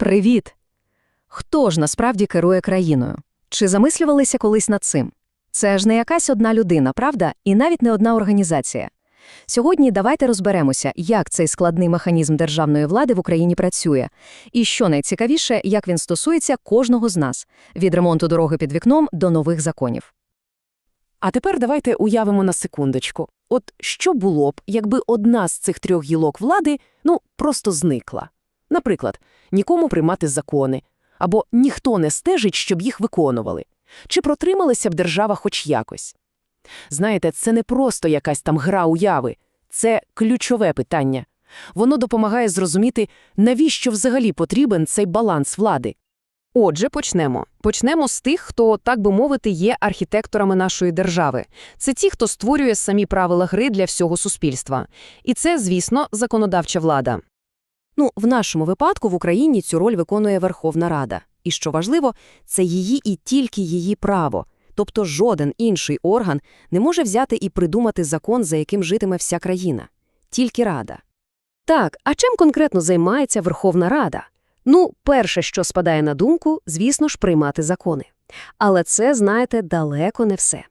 Привіт! Хто ж насправді керує країною? Чи замислювалися колись над цим? Це ж не якась одна людина, правда? І навіть не одна організація. Сьогодні давайте розберемося, як цей складний механізм державної влади в Україні працює. І що найцікавіше, як він стосується кожного з нас – від ремонту дороги під вікном до нових законів. А тепер давайте уявимо на секундочку. От що було б, якби одна з цих трьох гілок влади, ну, просто зникла? Наприклад, нікому приймати закони, або ніхто не стежить, щоб їх виконували. Чи протрималася б держава хоч якось? Знаєте, це не просто якась там гра уяви, це ключове питання. Воно допомагає зрозуміти, навіщо взагалі потрібен цей баланс влади. Отже, почнемо. Почнемо з тих, хто, так би мовити, є архітекторами нашої держави. Це ті, хто створює самі правила гри для всього суспільства. І це, звісно, законодавча влада. Ну, в нашому випадку в Україні цю роль виконує Верховна Рада. І що важливо, це її і тільки її право. Тобто жоден інший орган не може взяти і придумати закон, за яким житиме вся країна. Тільки Рада. Так, а чим конкретно займається Верховна Рада? Ну, перше, що спадає на думку, звісно ж, приймати закони. Але це, знаєте, далеко не все.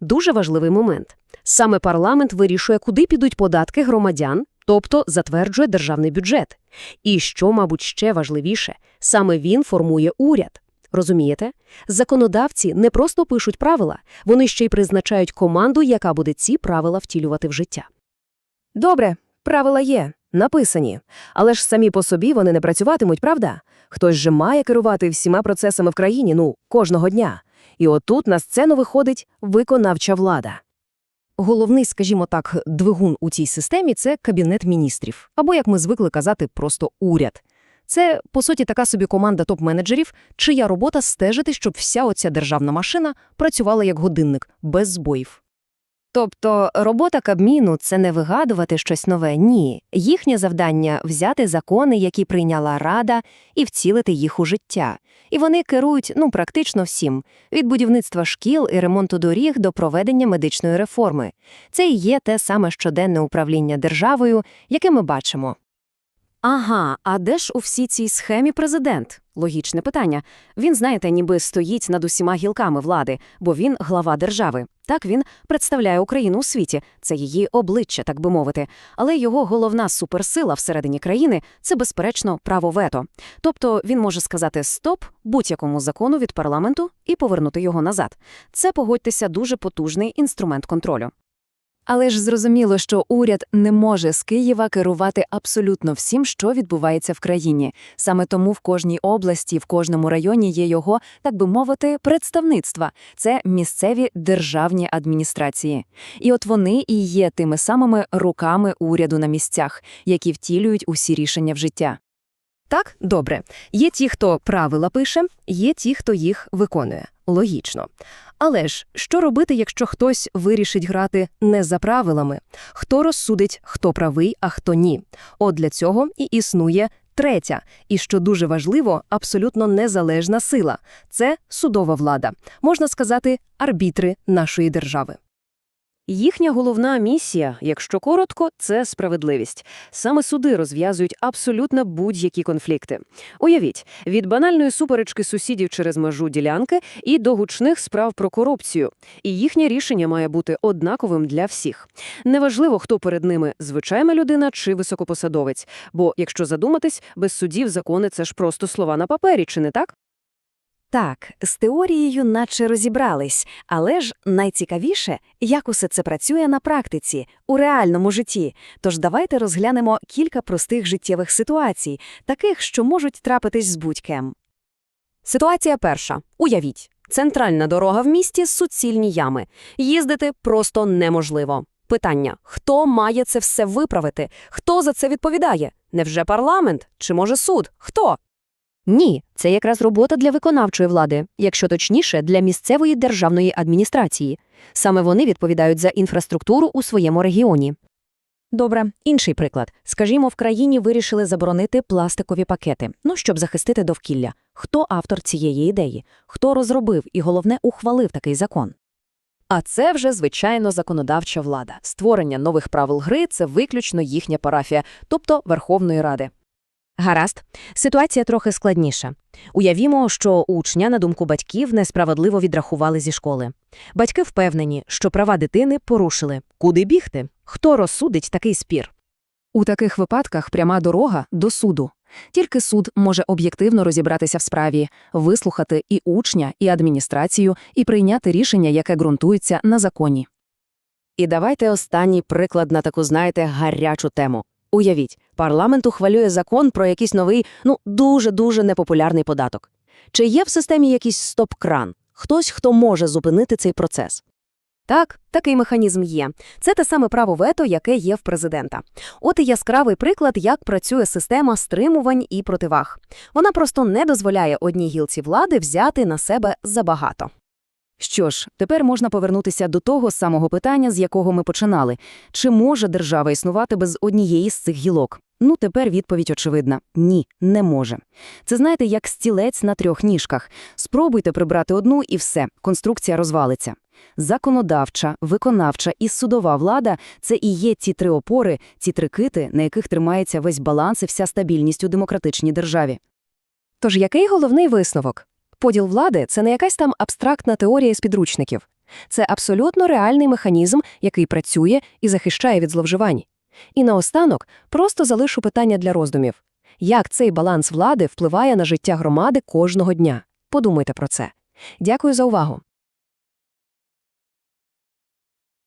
Дуже важливий момент. Саме парламент вирішує, куди підуть податки громадян, тобто затверджує державний бюджет. І що, мабуть, ще важливіше, саме він формує уряд. Розумієте? Законодавці не просто пишуть правила, вони ще й призначають команду, яка буде ці правила втілювати в життя. Добре, правила є, написані. Але ж самі по собі вони не працюватимуть, правда? Хтось же має керувати всіма процесами в країні, ну, кожного дня. І отут на сцену виходить виконавча влада. Головний, скажімо так, двигун у цій системі – це Кабінет міністрів, або, як ми звикли казати, просто уряд. Це, по суті, така собі команда топ-менеджерів, чия робота стежити, щоб вся оця державна машина працювала як годинник, без збоїв. Тобто робота Кабміну – це не вигадувати щось нове, ні. Їхнє завдання – взяти закони, які прийняла Рада, і вцілити їх у життя. І вони керують, ну, практично всім – від будівництва шкіл і ремонту доріг до проведення медичної реформи. Це і є те саме щоденне управління державою, яке ми бачимо. Ага, а де ж у всій цій схемі президент? Логічне питання. Він, знаєте, ніби стоїть над усіма гілками влади, бо він глава держави. Так він представляє Україну у світі, це її обличчя, так би мовити. Але його головна суперсила всередині країни це, безперечно, право вето. Тобто він може сказати стоп будь-якому закону від парламенту і повернути його назад. Це, погодьтеся, дуже потужний інструмент контролю. Але ж зрозуміло, що уряд не може з Києва керувати абсолютно всім, що відбувається в країні. Саме тому в кожній області, в кожному районі є його, так би мовити, представництва. Це місцеві державні адміністрації. І от вони і є тими самими руками уряду на місцях, які втілюють усі рішення в життя. Так, добре. Є ті, хто правила пише, є ті, хто їх виконує. Логічно. Але ж що робити, якщо хтось вирішить грати не за правилами? Хто розсудить, хто правий, а хто ні? От для цього і існує третя, і що дуже важливо, абсолютно незалежна сила це судова влада, можна сказати, арбітри нашої держави. Їхня головна місія, якщо коротко, це справедливість. Саме суди розв'язують абсолютно будь-які конфлікти. Уявіть, від банальної суперечки сусідів через межу ділянки і до гучних справ про корупцію. І їхнє рішення має бути однаковим для всіх. Неважливо, хто перед ними звичайна людина чи високопосадовець. Бо, якщо задуматись, без судів закони це ж просто слова на папері, чи не так? Так, з теорією наче розібрались, але ж найцікавіше, як усе це працює на практиці, у реальному житті. Тож давайте розглянемо кілька простих життєвих ситуацій, таких, що можуть трапитись з будь-ким. Ситуація перша. Уявіть. Центральна дорога в місті – суцільні ями. Їздити просто неможливо. Питання – хто має це все виправити? Хто за це відповідає? Невже парламент? Чи може суд? Хто? Ні, це якраз робота для виконавчої влади, якщо точніше, для місцевої державної адміністрації. Саме вони відповідають за інфраструктуру у своєму регіоні. Добре, інший приклад. Скажімо, в країні вирішили заборонити пластикові пакети, ну, щоб захистити довкілля. Хто автор цієї ідеї? Хто розробив і, головне, ухвалив такий закон? А це вже, звичайно, законодавча влада. Створення нових правил гри – це виключно їхня парафія, тобто Верховної Ради. Гаразд. Ситуація трохи складніша. Уявімо, що учня, на думку батьків, несправедливо відрахували зі школи. Батьки впевнені, що права дитини порушили. Куди бігти? Хто розсудить такий спір? У таких випадках пряма дорога до суду. Тільки суд може об'єктивно розібратися в справі, вислухати і учня, і адміністрацію, і прийняти рішення, яке ґрунтується на законі. І давайте останній приклад на таку, знаєте, гарячу тему. Уявіть, парламент ухвалює закон про якийсь новий, ну, дуже-дуже непопулярний податок. Чи є в системі якийсь стоп-кран? Хтось, хто може зупинити цей процес? Так, такий механізм є. Це те саме право вето, яке є в президента. От і яскравий приклад, як працює система стримувань і противаг. Вона просто не дозволяє одній гілці влади взяти на себе забагато. Що ж, тепер можна повернутися до того самого питання, з якого ми починали. Чи може держава існувати без однієї з цих гілок? Ну, тепер відповідь очевидна – ні, не може. Це, знаєте, як стілець на трьох ніжках. Спробуйте прибрати одну і все, конструкція розвалиться. Законодавча, виконавча і судова влада – це і є ці три опори, ці три кити, на яких тримається весь баланс і вся стабільність у демократичній державі. Тож який головний висновок? Поділ влади – це не якась там абстрактна теорія з підручників. Це абсолютно реальний механізм, який працює і захищає від зловживань. І наостанок просто залишу питання для роздумів. Як цей баланс влади впливає на життя громади кожного дня? Подумайте про це. Дякую за увагу.